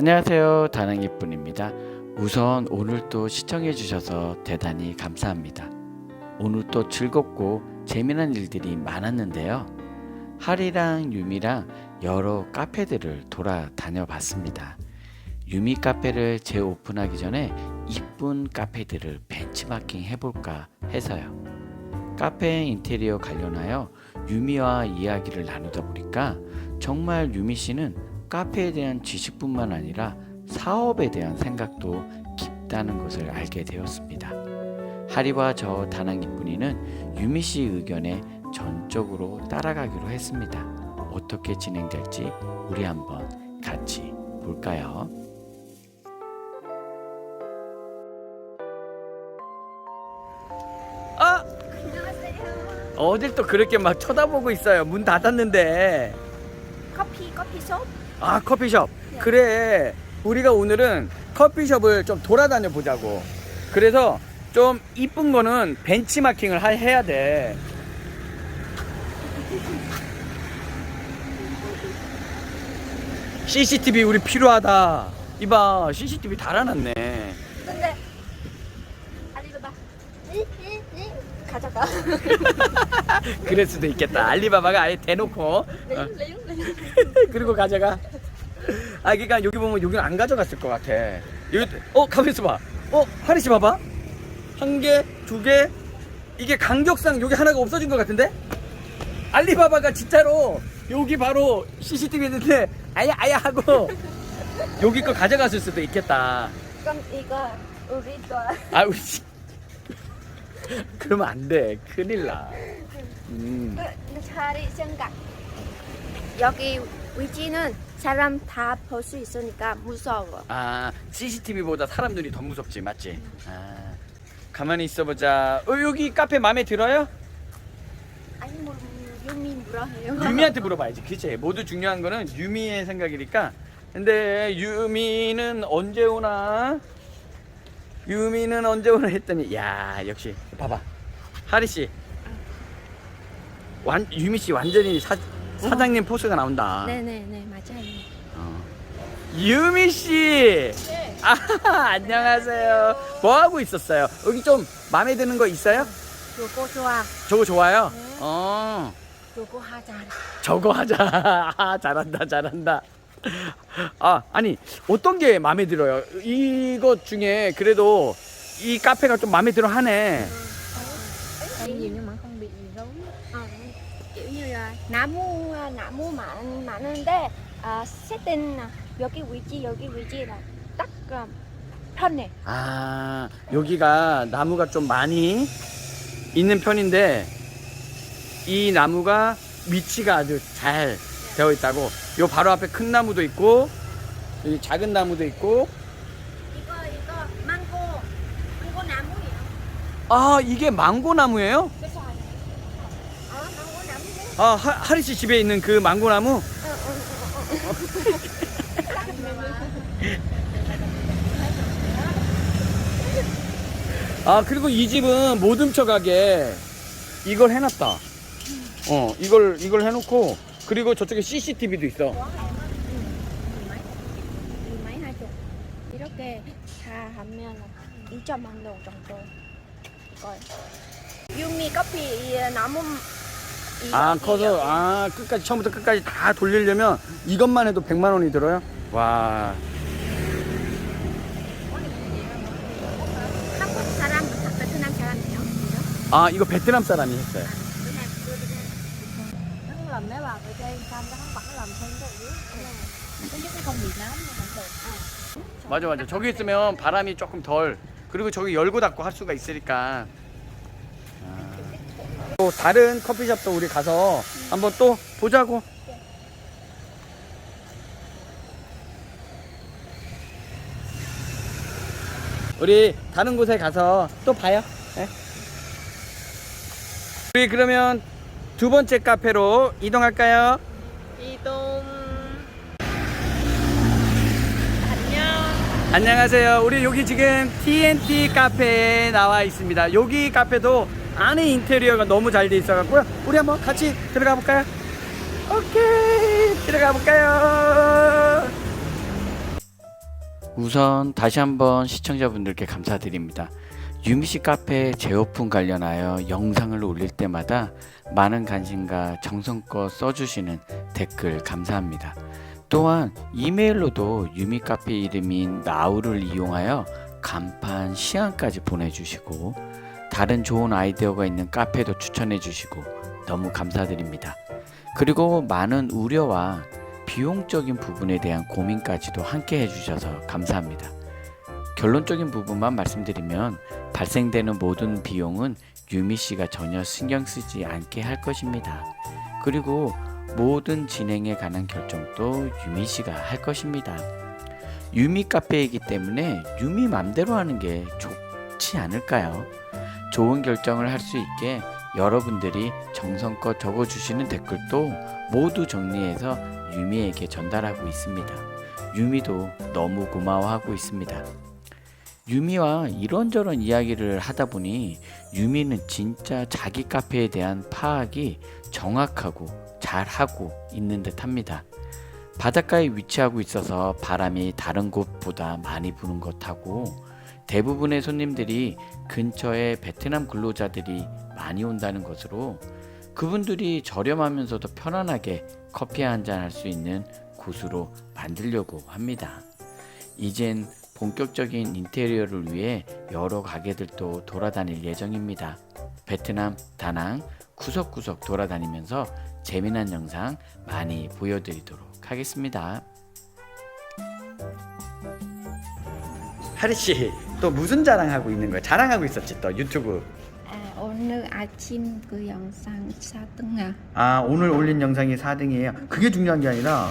안녕하세요. 다낭이뿐입니다. 우선 오늘 또 시청해 주셔서 대단히 감사합니다. 오늘 또 즐겁고 재미난 일들이 많았는데요. 하리랑 유미랑 여러 카페들을 돌아다녀 봤습니다. 유미 카페를 재오픈하기 전에 이쁜 카페들을 벤치마킹 해볼까 해서요. 카페 인테리어 관련하여 유미와 이야기를 나누다 보니까 정말 유미 씨는 카페에 대한 지식뿐만 아니라 사업에 대한 생각도 깊다는 것을 알게 되었습니다. 하리와 저 다낭이뿐이는 유미 씨 의견에 전적으로 따라가기로 했습니다. 어떻게 진행될지 우리 한번 같이 볼까요? 아! 어딜 또 그렇게 막 쳐다보고 있어요. 문 닫았는데. 커피 커피숍? 아 커피숍. 그래. 우리가 오늘은 커피숍을 좀 돌아다녀 보자고. 그래서 좀 이쁜 거는 벤치마킹을 하- 해야 돼. CCTV 우리 필요하다. 이봐 CCTV 달아놨네. 근데 알리바바 가져가 그럴 수도 있겠다 알리바바가 아예 대놓고 어, 레용 레용 레용 그리고 가져가. 아, 그러니까 여기 보면 여기는 안 가져갔을 것 같아. 여기, 어, 가만 있어봐. 어, 하리 씨 봐봐. 한 개, 두 개. 이게 간격상 여기 하나가 없어진 것 같은데? 알리바바가 진짜로 여기 바로 CCTV 있는데 아야 아야 하고 여기 거 가져갔을 수도 있겠다. 그럼 이거 우리 거 아, 우리 씨. 그러면 안 돼. 큰일 나. 음. 차라리 생각 여기 위치는 사람 다 볼 수 있으니까 무서워 아 CCTV보다 사람 눈이 더 무섭지 맞지? 아 가만히 있어보자. 어 여기 카페 마음에 들어요? 아니 뭐 유미 물어해요 유미한테 물어봐야지. 그치? 모두 중요한 거는 유미의 생각이니까. 근데 유미는 언제 오나? 유미는 언제 오나 했더니 야 역시 봐봐 하리 씨. 완 유미 씨 완전히 사 사장님 포스가 나온다. 네네네 맞아요 어. 유미 씨. 아 안녕하세요. 뭐 하고 있었어요? 여기 좀 마음에 드는 거 있어요? 요거 좋아 저거 좋아요? 네. 어. 요거 하자 저거 하자. 아, 잘한다, 잘한다. 아, 아니, 어떤 게 마음에 들어요? 이것 중에 그래도 이 카페가 좀 마음에 들어 하네. Thấy nhiều nhưng mà không bị gì gấu ờ, kiểu như là 나무 나무 많 많은데 아 세팅 여기 위치 여기 위치라 딱 어, 편해 아, 여기가 나무가 좀 많이 있는 편인데, 이 나무가 위치가 아주 잘 되어 있다고. 요 바로 앞에 큰 나무도 있고, 여기 작은 나무도 있고, 이거 이거 망고 망고 나무예요 아, 이게 망고 나무예요? 그래서 아 망고 나무네 아, 하, 하리 씨 집에 있는 그 망고 나무? 아 그리고 이 집은 못 훔쳐가게 이걸 해놨다. 어 이걸 이걸 해놓고 그리고 저쪽에 CCTV도 있어. 이렇게 다 하면 2천만 원 정도 이거 유미 커피 이 나무 이- 아 이- 커서 아 끝까지 처음부터 끝까지 다 돌리려면 이것만 해도 100만 원이 들어요. 와 한국 사람 베트남 사람이에요 아 이거 베트남 사람이 했어요. Làm mấy bà ở trên xong nó nó làm thêm cái dưới Thứ nhất nó không bị nám nó không được 맞아 맞아 저기 있으면 바람이 조금 덜 그리고 저기 열고 닫고 할 수가 있으니까 아. 또 다른 커피숍도 우리 가서 한번 또 보자고 우리 다른 곳에 가서 또 봐요 네. 우리 그러면 두 번째 카페로 이동할까요? 이동 안녕 안녕하세요. 우리 여기 지금 TNT 카페에 나와 있습니다. 여기 카페도 안에 인테리어가 너무 잘 돼 있어갖고요. 우리 한번 같이 들어가 볼까요? 오케이, 들어가 볼까요? 우선 다시 한번 시청자분들께 감사드립니다. 유미씨 카페 재오픈 관련하여 영상을 올릴 때마다 많은 관심과 정성껏 써주시는 댓글 감사합니다. 또한 이메일로도 유미 카페 이름인 나우를 이용하여 간판 시안까지 보내주시고 다른 좋은 아이디어가 있는 카페도 추천해 주시고 너무 감사드립니다. 그리고 많은 우려와 비용적인 부분에 대한 고민까지도 함께 해주셔서 감사합니다. 결론적인 부분만 말씀드리면 발생되는 모든 비용은 유미 씨가 전혀 신경 쓰지 않게 할 것입니다. 그리고 모든 진행에 관한 결정도 유미 씨가 할 것입니다. 유미 카페이기 때문에 유미 맘대로 하는 게 좋지 않을까요? 좋은 결정을 할 수 있게 여러분들이 정성껏 적어주시는 댓글도 모두 정리해서 유미에게 전달하고 있습니다. 유미도 너무 고마워하고 있습니다. 유미와 이런저런 이야기를 하다 보니 유미는 진짜 자기 카페에 대한 파악이 정확하고 잘하고 있는 듯 합니다. 바닷가에 위치하고 있어서 바람이 다른 곳보다 많이 부는 것하고 대부분의 손님들이 근처에 베트남 근로자들이 많이 온다는 것으로 그분들이 저렴하면서도 편안하게 커피 한 잔 할 수 있는 곳으로 만들려고 합니다. 이젠 본격적인 인테리어를 위해 여러 가게들도 돌아다닐 예정입니다. 베트남, 다낭 구석구석 돌아다니면서 재미난 영상 많이 보여드리도록 하겠습니다. 하리 씨, 또 무슨 자랑하고 있는 거야? 자랑하고 있었지 또 유튜브. 아, 오늘 아침 그 영상 4등아. 아 오늘 올린 영상이 4등이에요. 그게 중요한 게 아니라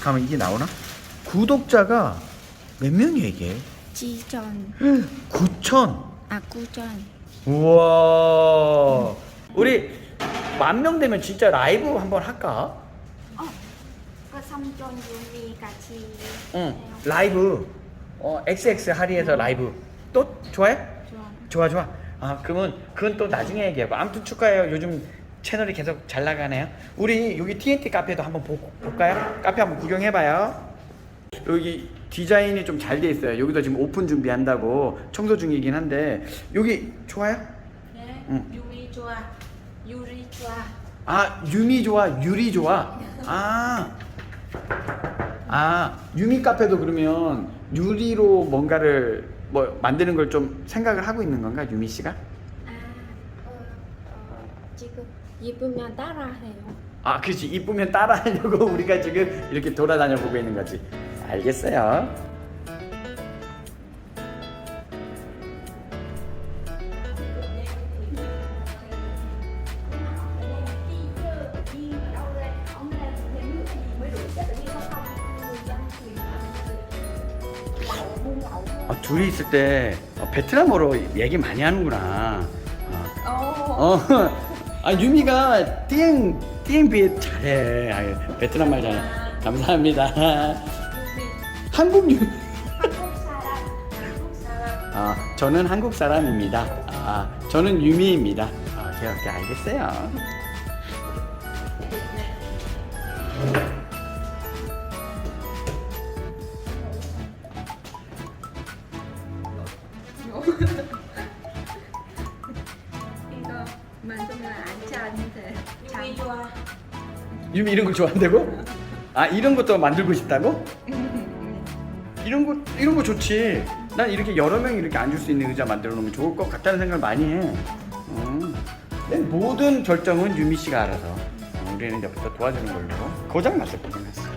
가면 이게 나오나? 구독자가 몇 명이야 이게? 지전. 9천. 아, 구전. 우와. 우리 만 명 되면 진짜 라이브 한번 할까? 그 삼촌 유미 같이. 응. 라이브. 어 XX 하리에서 라이브. 또 좋아해? 좋아. 좋아 좋아. 아 그러면 그건 또 나중에 얘기하고. 아무튼 축하해요. 요즘 채널이 계속 잘 나가네요. 우리 여기 TNT 카페도 한번 보, 볼까요? 카페 한번 구경해봐요. 여기 디자인이 좀 잘 돼 있어요. 여기도 지금 오픈 준비한다고 청소 중이긴 한데 여기 좋아요? 네. 응. 유미 좋아. 유리 좋아. 아 유미 좋아 유리 좋아 아, 아 유미 카페도 그러면 유리로 뭔가를 뭐 만드는 걸 좀 생각을 하고 있는 건가 유미 씨가? 아, 어, 어, 지금 입으면 따라해요. 아 그렇지 이쁘면 따라하려고 우리가 지금 이렇게 돌아다녀 보고 있는 거지 알겠어요 아, 둘이 있을 때 어, 베트남어로 얘기 많이 하는구나 어. 어. 아 유미가 띠eng 띠eng비 잘해. 아, 베트남 말 잘해. 감사합니다. 한국 유. 아 저는 한국 사람입니다. 아 저는 유미입니다. 아 제가 이렇게 알겠어요. 이거 만들면 안 짜는데. 유미 좋아. 유미 이런 걸 좋아한다고? 아 이런 것도 만들고 싶다고? 이런 거 이런 거 좋지. 난 이렇게 여러 명이 이렇게 앉을 수 있는 의자 만들어 놓으면 좋을 것 같다는 생각을 많이 해. 음. 모든 결정은 유미 씨가 알아서 어, 우리는 옆에서 도와주는 걸로 고장 났을 뻔 했어.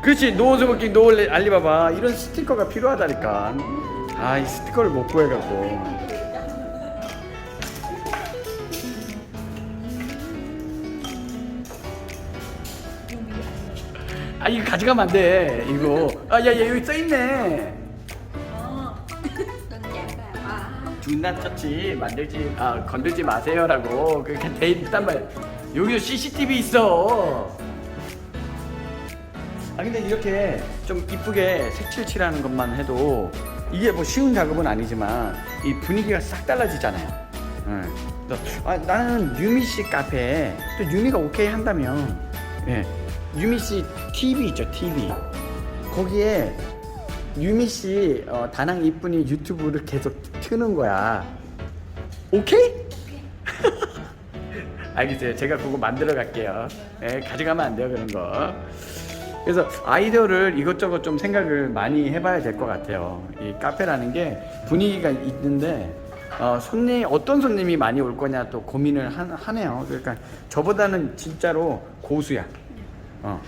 그렇지 노 스모킹 노 알리바바 이런 스티커가 필요하다니까. 아 이 스티커를 못 구해갖고. 아 이거 가져가면 안 돼. 이거. 아야야 여기 써 있네. 어. 그건 약간 아. 준나 터치 만들지 아 건들지 마세요라고 그렇게 돼 있단 말. 여기도 CCTV 있어. 아 근데 이렇게 좀 이쁘게 색칠 칠하는 것만 해도 이게 뭐 쉬운 작업은 아니지만 이 분위기가 싹 달라지잖아요. 응. 그래서 아, 나는 유미 씨 카페 또 유미가 오케이 한다면 예 유미 씨 TV 있죠 TV 거기에 유미 씨 어, 다낭 이쁜이 유튜브를 계속 트는 거야. 오케이? 알겠어요. 제가 그거 만들어 갈게요. 네, 가져가면 안 돼요 그런 거. 그래서 아이디어를 이것저것 좀 생각을 많이 해봐야 될 것 같아요. 이 카페라는 게 분위기가 있는데 어, 손님 어떤 손님이 많이 올 거냐 또 고민을 하, 하네요. 그러니까 저보다는 진짜로 고수야 어.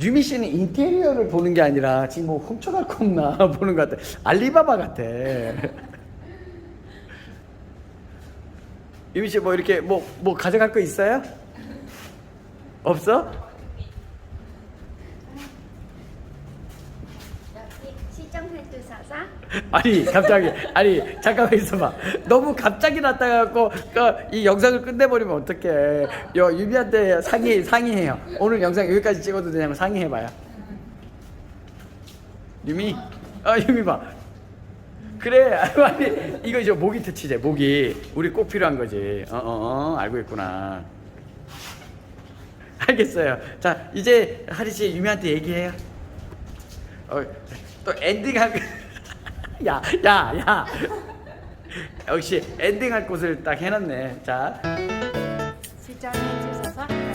유미 씨는 인테리어를 보는 게 아니라 지금 뭐 훔쳐갈 거 없나 보는 것 같아. 알리바바 같아. 유미 씨 뭐 이렇게 뭐 뭐 가져갈 거 있어요? 없어? 시청해 주셔서 아니 갑자기 아니 잠깐만 있어봐. 너무 갑자기 났다가고 이 영상을 끝내버리면 어떡해? 여 유미한테 상의 상의해요. 오늘 영상 여기까지 찍어도 되냐고 상의해봐요. 유미, 아 유미 봐. 그래 아니 이거 이제 모기 터치제 모기 우리 꼭 필요한 거지. 어어 어, 어, 알고 있구나. 알겠어요. 자 이제 하리 씨 유미한테 얘기해요. 어, 또 엔딩할 야, 야, 야. 역시 엔딩할 곳을 딱 해놨네. 자, 시청해 주셔서.